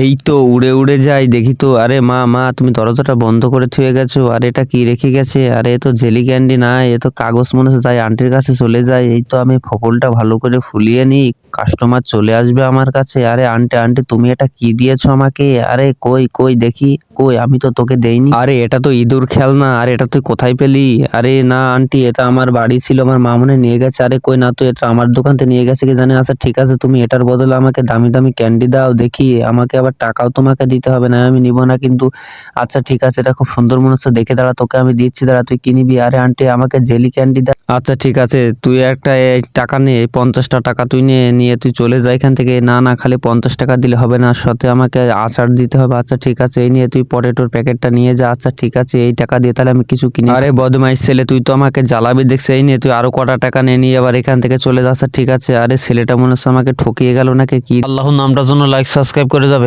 এই তো উড়ে উড়ে যাই, দেখি তো। আরে মা মা, তুমি দরজাটা বন্ধ করে থুয়ে গেছো। আর এটা কি রেখে গেছে? আরে এ তো জেলি ক্যান্ডি না এ তো কাগজ মনে হচ্ছে, তাই আন্টির কাছে চলে যায় এই তো আমি ফপলটা ভালো করে ফুলিয়ে নিই। কাস্টমার চলে আসবে আমার কাছে। আরে আন্টি আন্টি তুমি এটা কি দিয়েছ আমাকে? আরে কই কই, দেখি। কই, আমি তো তোকে দেইনি। আরে এটা তো ইঁদুর খেলনা। আর এটা তুই কোথায় পেলি? আরে না আন্টি এটা আমার বাড়ি ছিল। আমার মামুনে নিয়ে গেছে। আরে কই না তো এটা আমার দোকান থেকে নিয়ে গেছে কি জানে? আচ্ছা ঠিক আছে, তুমি এটার বদলে আমাকে দামি দামি ক্যান্ডি দাও। দেখি, আমাকে আবার টাকাও তোমাকে দিতে হবে। না, আমি নিব না কিন্তু। আচ্ছা ঠিক আছে, এটা খুব সুন্দর মনে হচ্ছে। দেখে দাঁড়া, তোকে আমি দিচ্ছি। দাঁড়া, তুই কি নিবি। আরে আন্টি আমাকে জেলি ক্যান্ডি দা আচ্ছা ঠিক আছে, তুই একটা টাকা নে, পঞ্চাশটা টাকা তুই নিয়ে নিয়ে তুই চলে যা এখান থেকে না না খালি পঞ্চাশ টাকা দিলে হবে না সাথে আমাকে আচার দিতে হবে। আচ্ছা ঠিক আছে এই নিয়ে তুই পটেটোর প্যাকেটটা নিয়ে যা। আচ্ছা ঠিক আছে এই টাকা দিয়ে তাহলে আমি কিছু কিনি আরে বদমাইশ ছেলে তুই তো আমাকে জ্বালাবি দেখছে এই নিয়ে তুই আরও কটা টাকা নিয়ে নিয়ে আবার এখান থেকে চলে যা। আচ্ছা ঠিক আছে আরে ছেলেটা মনে হচ্ছে আমাকে ঠকিয়ে গেল নাকি কি? আল্লাহর নামটার জন্য লাইক সাবস্ক্রাইব করে যাবে।